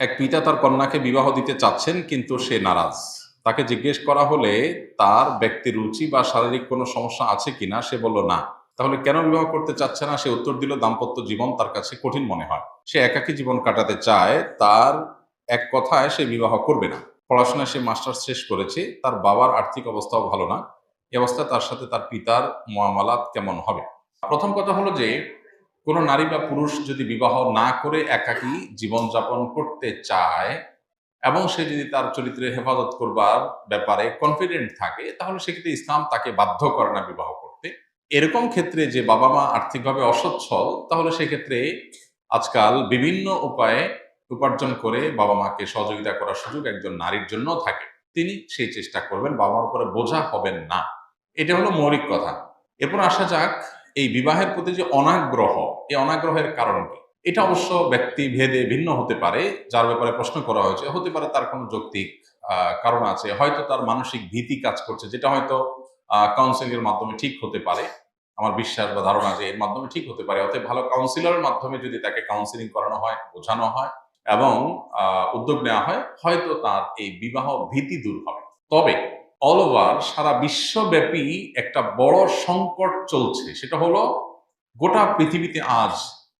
এক পিতা তার কন্যাকে বিবাহ দিতে চাচ্ছেন, কিন্তু সে নারাজ। তাকে জিজ্ঞেস করা হলে, তার ব্যক্তি রুচি বা শারীরিক কোনো সমস্যা আছে কিনা? সে বলল, না। তাহলে কেন বিবাহ করতে চাচ্ছে না? সে উত্তর দিল, দাম্পত্য জীবন তার কাছে কঠিন মনে হয়। সে একাকী জীবন কাটাতে চায়, তার এক কথায় সে বিবাহ করবে না। পড়াশোনায় সে মাস্টার্স শেষ করেছে, তার বাবার আর্থিক অবস্থাও ভালো না। এ অবস্থায় তার সাথে তার পিতার মহামালাত কেমন হবে? প্রথম কথা হলো যে কোনো নারী বা পুরুষ যদি বিবাহ না করে একাকী জীবনযাপন করতে চায় এবং সে যদি তার চরিত্রের হেফাজত করবার ব্যাপারে কনফিডেন্ট থাকে, তাহলে সেক্ষেত্রে ইসলাম তাকে বাধ্য করে না বিবাহ করতে। এরকম ক্ষেত্রে যে বাবা মা আর্থিকভাবে অসচ্ছল, তাহলে সেক্ষেত্রে আজকাল বিভিন্ন উপায়ে উপার্জন করে বাবা মাকে সহযোগিতা করার সুযোগ একজন নারীর জন্য থাকে। তিনি সেই চেষ্টা করবেন, বাবা মার উপরে বোঝা হবেন না। এটা হলো মৌলিক কথা। এরপর আসা যাক এই বিবাহের প্রতি যে অনাগ্রহ, এই অনাগ্রহের কারণ কি? এটা অবশ্য ব্যক্তি ভেদে ভিন্ন হতে পারে, যার ব্যাপারে প্রশ্ন করা হয়েছে। হতে পারে তার কোনো যৌক্তিক কারণ আছে। হয়তো তার মানসিক ভীতি কাজ করছে, যেটা হয়তো কাউন্সিলিং এর মাধ্যমে ঠিক হতে পারে। আমার বিশ্বাস বা ধারণা যে এর মাধ্যমে ঠিক হতে পারে। অতএব ভালো কাউন্সিলরের মাধ্যমে যদি তাকে কাউন্সিলিং করানো হয়, বোঝানো হয় এবং উদ্যোগ নেওয়া হয়, হয়তো তার এই বিবাহ ভীতি দূর হবে। তবে অল ওভার সারা বিশ্বব্যাপী একটা বড় সংকট চলছে। সেটা হলো, গোটা পৃথিবীতে আজ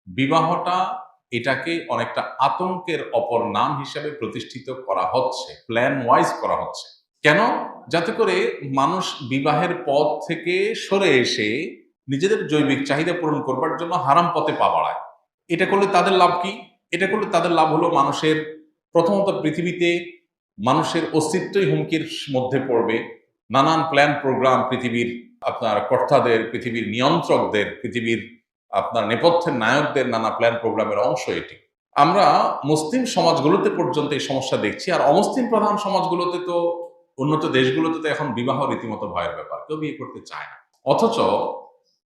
বিবাহটা এটাকে অনেকটা আতঙ্কের অপর নাম হিসেবে প্রতিষ্ঠিত করা হচ্ছে প্ল্যান ওয়াইজ করা হচ্ছে। কেন? যাতে করে মানুষ বিবাহের পথ থেকে সরে এসে নিজেদের জৈবিক চাহিদা পূরণ করবার জন্য হারাম পথে পা বাড়ায়। এটা করলে তাদের লাভ কি? এটা করলে তাদের লাভ হলো মানুষের প্রথমত পৃথিবীতে মানুষের অস্তিত্বই হুমকির মধ্যে পড়বে। নানান প্ল্যান প্রোগ্রাম পৃথিবীর আপনার কর্তাদের, পৃথিবীর নিয়ন্ত্রকদের, পৃথিবীর আপনার নেপথ্যের নায়কদের নানা প্ল্যান প্রোগ্রামের অংশ এটি। আমরা মুসলিম সমাজগুলোতে পর্যন্ত এই সমস্যা দেখছি। আর অমুসলিম প্রধান সমাজগুলোতে তো, উন্নত দেশগুলোতে তো এখন বিবাহ রীতিমতো ভয়ের ব্যাপার। কেউ বিয়ে করতে চায় না। অথচ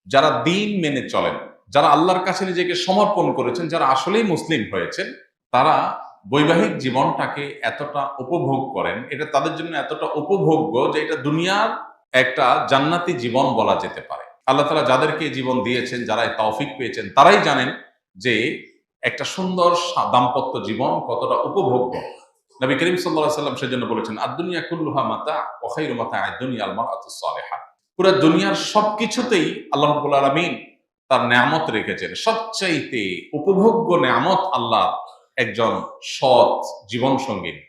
যারা দিন মেনে চলেন, যারা আল্লাহর কাছে নিজেকে সমর্পণ করেছেন, যারা আসলেই মুসলিম হয়েছেন, তারা বৈবাহিক জীবনটাকে এতটা উপভোগ করেন, এটা তাদের জন্য এতটা উপভোগ্য যে এটা দুনিয়ার একটা জান্নাতি জীবন বলা যেতে পারে। আল্লাহ তালা যাদেরকে জীবন দিয়েছেন, যারা তৌফিক পেয়েছেন, তারাই জানেন যে একটা সুন্দর দাম্পত্য জীবন কতটা উপভোগ্য। নবী করিম সাল্লাহ সাল্লাম সেজন্য বলেছেন আর দুনিয়া কুল্লুহা মাতা ওখাইর মাতা আয় দুনিয়া আলমার আতুসালেহা পুরো দুনিয়ার সবকিছুতেই আল্লাহ রাব্বুল আলামিন তার নেয়ামত রেখেছেন। সবচাইতে উপভোগ্য নেয়ামত আল্লাহ একজন সৎ জীবন সঙ্গিনী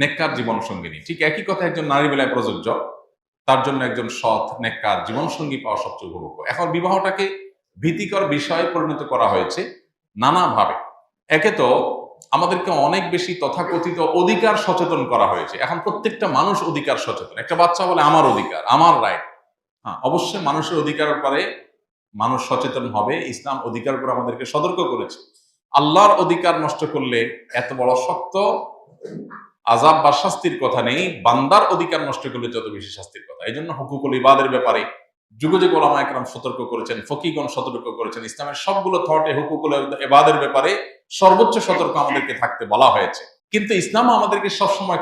নেককার জীবন সঙ্গিনী ঠিক একই কথা একজন নারী বেলায় প্রযোজ্য, তার জন্য একজন সৎ, নেককার জীবন সঙ্গী পাওয়া সবচেয়ে উপভোগ্য। এখন বিবাহটাকে ভীতিকর বিষয়ে পরিণত করা হয়েছে নানাভাবে। একে তো আমাদেরকে অনেক বেশি তথাকথিত অধিকার সচেতন করা হয়েছে। এখন প্রত্যেকটা মানুষ অধিকার সচেতন। একটা বাচ্চা বলে আমার অধিকার, আমার রাইট হ্যাঁ অবশ্যই মানুষের অধিকার ব্যাপারে মানুষ সচেতন হবে, ইসলাম অধিকার করে আমাদেরকে সতর্ক করেছে। আল্লাহর অধিকার নষ্ট করলে এত বড় শক্ত আজাব বা শাস্তির কথা নেই, বান্দার অধিকার নষ্ট করলে যত বেশি শাস্তির কথা। এই জন্য হুকুকুল ইবাদের ব্যাপারে যুগে যুগে ওলামা একরাম সতর্ক করেছেন, ফকিগণ সতর্ক করেছেন। ইসলামের সবগুলো থটে হুকুকুল এবাদের ব্যাপারে সর্বোচ্চ সতর্ক আমাদেরকে থাকতে বলা হয়েছে। কিন্তু ইসলাম আমাদেরকে সবসময়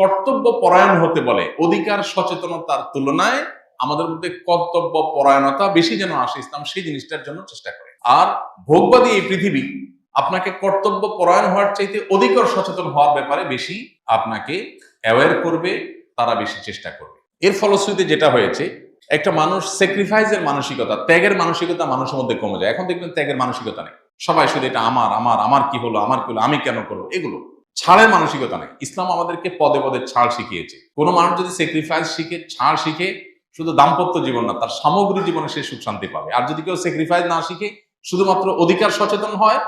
কর্তব্য পরায়ণ হতে বলে। অধিকার, সচেতনতার তুলনায় আমাদের মধ্যে কর্তব্য পরায়ণতা বেশি যেন আসে, ইসলাম সেই জিনিসটার জন্য চেষ্টা করে। আর ভোগবাদী এই পৃথিবী আপনাকে কর্তব্য পরায়ণ হওয়ার চাইতে অধিকর সচেতন হওয়ার ব্যাপারে বেশি আপনাকে অ্যাওয়ার করবে, তারা বেশি চেষ্টা করবে। এর ফলশ্রুতিতে যেটা হয়েছে, একটা মানুষ স্যাক্রিফাইসের মানসিকতা, ত্যাগের মানসিকতা মানুষের মধ্যে কমে যায়। এখন দেখবেন ত্যাগের মানসিকতা নেই। সবাই শুধু এটা আমার আমার আমার কি হলো, আমার কি হলো, আমি কেন করব? এগুলো। ছাড়ের মানসিকতা নেই। ইসলাম আমাদেরকে পদে পদে ছাড় শিখিয়েছে। কোনো মানুষ যদি স্যাক্রিফাইস শিখে, ছাড় শিখে, শুধু দাম্পত্য জীবন না, তার সামগ্রিক জীবনে সে সুখ শান্তি পাবে। আর যদি কেউ স্যাক্রিফাইস না শিখে, শুধুমাত্র অধিকার সচেতন হয়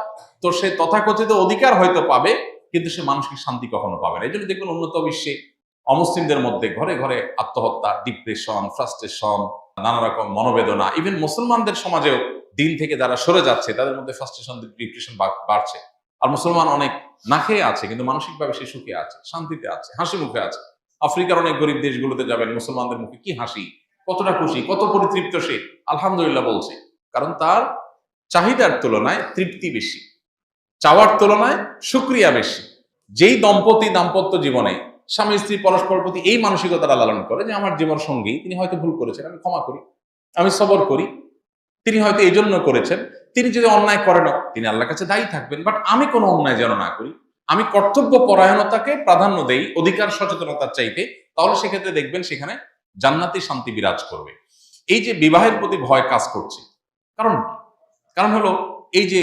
তো সে তথাকথিত অধিকার হয়তো পাবে, কিন্তু সে মানসিক শান্তি কখনো পাবে না। এই জন্য দেখবেন উন্নত বিশ্বে অমুসলিমদের মধ্যে ঘরে ঘরে আত্মহত্যা ডিপ্রেশন ফ্রাস্ট্রেশন নানা রকম মনোবেদনা ইভেন মুসলমানদের সমাজেও দিন থেকে যারা সরে যাচ্ছে, তাদের মধ্যে ফ্রাস্ট্রেশন ডিপ্রেশন বাড়ছে। আর মুসলমান অনেক না খেয়ে আছে, কিন্তু মানসিকভাবে সে সুখে আছে, শান্তিতে আছে, হাসি মুখে আছে। আফ্রিকার অনেক গরিব দেশগুলোতে যাবেন, মুসলমানদের মুখে কি হাসি, কতটা খুশি, কত পরিতৃপ্ত সে, আলহামদুলিল্লাহ বলছে। কারণ তার চাহিদার তুলনায় তৃপ্তি বেশি। চাওয়ার তুলনায় সুক্রিয়া বেশি। যেই দম্পতি দাম্পত্য জীবনে স্বামী, স্ত্রী পরস্পর প্রতি এই মানসিকতাটা লালন করে যে আমার জীবন সঙ্গী, তিনি হয়তো ভুল করেছেন, আমি ক্ষমা করি, আমি সবর করি, তিনি হয়তো এই জন্য করেছেন, তিনি যদি অন্যায় করেন তিনি আল্লাহর কাছে দায়ী থাকবেন। বাট আমি কোনো অন্যায় যেন না করি, আমি কর্তব্য পরায়ণতাকে প্রাধান্য দেই, অধিকার, সচেতনতার চাইতে, তাহলে সেক্ষেত্রে দেখবেন সেখানে জান্নাতি শান্তি বিরাজ করবে। এই যে বিবাহের প্রতি ভয় কাজ করছে, কারণ কারণ হলো এই যে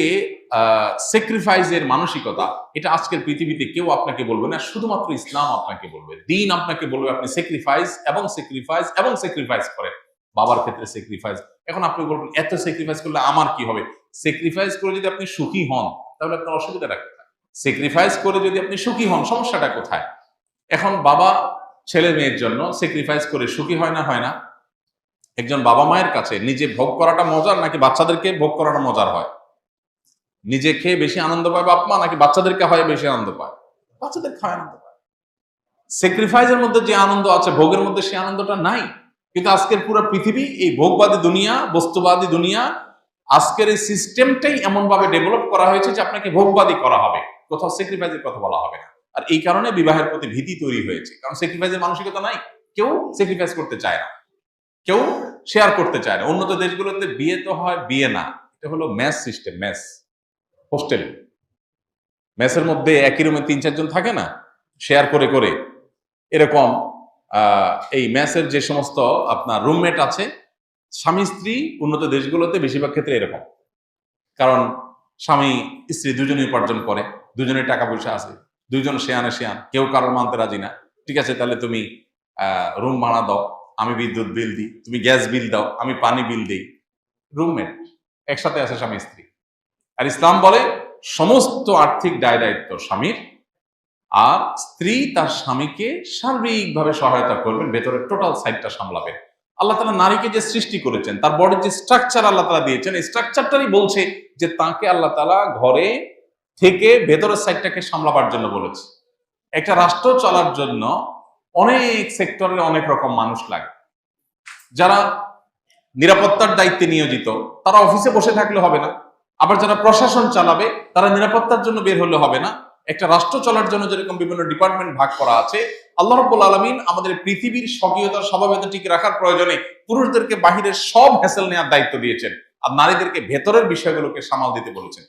স্যাক্রিফাইসের মানসিকতা, এটা আজকের পৃথিবীতে কেউ আপনাকে বলবে না, শুধুমাত্র ইসলাম আপনাকে বলবে। দিন আপনাকে বলবে, আপনি স্যাক্রিফাইস এবং স্যাক্রিফাইস এবং স্যাক্রিফাইস করেন। বাবার ক্ষেত্রে স্যাক্রিফাইস এখন আপনি বলবেন, এত স্যাক্রিফাইস করলে আমার কি হবে? স্যাক্রিফাইস করে যদি আপনি সুখী হন, তাহলে আপনার অসুবিধাটা কোথায়? স্যাক্রিফাইস করে যদি আপনি সুখী হন, সমস্যাটা কোথায়? এখন বাবা ছেলে মেয়ের জন্য স্যাক্রিফাইস করে সুখী হয় না হয় না। একজন বাবা মায়ের কাছে নিজে ভোগ করাটা মজার, নাকি বাচ্চাদেরকে ভোগ করাটা মজার হয়? নিজে খেয়ে বেশি আনন্দ পায় বাপ মা নাকি বাচ্চাদেরকে হয় বেশি আনন্দ পায়? বাচ্চাদের খায় আনন্দ পায়। স্যাক্রিফাইসের মধ্যে যে আনন্দ আছে ভোগের মধ্যে সেই আনন্দটা নাই। কিন্তু আজকের পুরো পৃথিবী এই ভোগবাদী দুনিয়া বস্তুবাদী দুনিয়া আজকের এই সিস্টেমটাই এমন ভাবে ডেভেলপ করা হয়েছে যে আপনাকে ভোগবাদী করা হবে। কোথাও স্যাক্রিফাইসের কথা বলা হবে না। আর এই কারণে বিবাহের প্রতি ভীতি তৈরি হয়েছে। কারণ স্যাক্রিফাইসের মানসিকতা নাই। কেউ স্যাক্রিফাইস করতে চায় না। কেউ শেয়ার করতে চায় না। উন্নত দেশগুলোতে বিয়ে তো হয় বিয়ে না। এটা হলো ম্যাচ সিস্টেম ম্যাচ হোস্টেল। মেসের মধ্যে একই রুমে তিন, চারজন থাকে না? শেয়ার করে করে। এরকম এই ম্যাচের যে সমস্ত আপনার রুমমেট আছে, স্বামী, স্ত্রী, উন্নত দেশগুলোতে বেশিরভাগ ক্ষেত্রে এরকম। কারণ স্বামী, স্ত্রী দুজনেই উপার্জন করে, দুজনের টাকা পয়সা আছে, দুজন শেয়ানে শেয়ান কেউ কারোর মানতে রাজি না। ঠিক আছে, তাহলে তুমি রুম ভাড়া দাও, আমি বিদ্যুৎ বিল দিই, তুমি গ্যাস বিল দাও, আমি পানি বিল দিই। রুমমেট, একসাথে আছে স্বামী, স্ত্রী। আর ইসলাম বলে, সমস্ত আর্থিক দায় দায়িত্ব স্বামীর, আর স্ত্রী তার স্বামীকে সার্বিকভাবে সহায়তা করবেন, ভেতরের টোটাল সাইডটা সামলাবেন। আল্লাহ তালা নারীকে যে সৃষ্টি করেছেন, তার বডির যে স্ট্রাকচার আল্লাহ তালা দিয়েছেন, এই স্ট্রাকচারটারই বলছে যে তাকে আল্লাহ তালা ঘরে থেকে ভেতরের সাইডটাকে সামলাবার জন্য বলেছে। একটা রাষ্ট্র চলার জন্য অনেক সেক্টরে অনেক রকম মানুষ লাগে। যারা নিরাপত্তার দায়িত্বে নিয়োজিত, তারা অফিসে বসে থাকলে হবে না। আবার যারা প্রশাসন চালাবে, তারা নিরাপত্তার জন্য বের হলে হবে না। একটা রাষ্ট্র চলার জন্য যেরকম বিভিন্ন ডিপার্টমেন্ট ভাগ করা আছে, আল্লাহ রব্বুল আলমিন আমাদের পৃথিবীর স্বকীয়তা স্বভাবতা ঠিক রাখার প্রয়োজনে পুরুষদেরকে বাহিরের সব হ্যাসেল নেওয়ার দায়িত্ব দিয়েছেন আর নারীদেরকে ভেতরের বিষয়গুলোকে সামাল দিতে বলেছেন।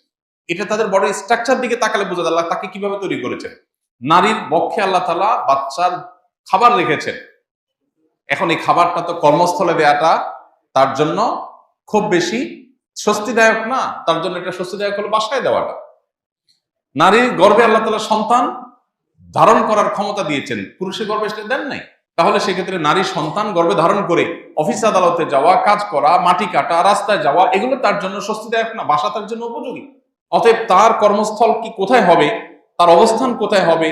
এটা তাদের বড় স্ট্রাকচার দিকে তাকালে বোঝা আল্লাহ তাকে কীভাবে তৈরি করেছেন। নারীর বক্ষে আল্লাহ তালা বাচ্চার খাবার রেখেছেন। এখন এই খাবারটা তো কর্মস্থলে দেয়াটা তার জন্য খুব বেশি স্বস্তিদায়ক না, তার জন্য এটা স্বস্তিদায়ক হলো বাসায় দেওয়াটা। নারীর গর্ভে আল্লাহ তালা সন্তান ধারণ করার ক্ষমতা দিয়েছেন। পুরুষের গর্ভে সেটা দেন নাই। তাহলে সেক্ষেত্রে নারী সন্তান গর্ভে ধারণ করে অফিস আদালতে যাওয়া, কাজ করা, মাটি কাটা, রাস্তায় যাওয়া, এগুলো তার জন্য স্বস্তিদায়ক না, বাসা তার জন্য উপযোগী। অতএব তার কর্মস্থল কি কোথায় হবে, তার অবস্থান কোথায় হবে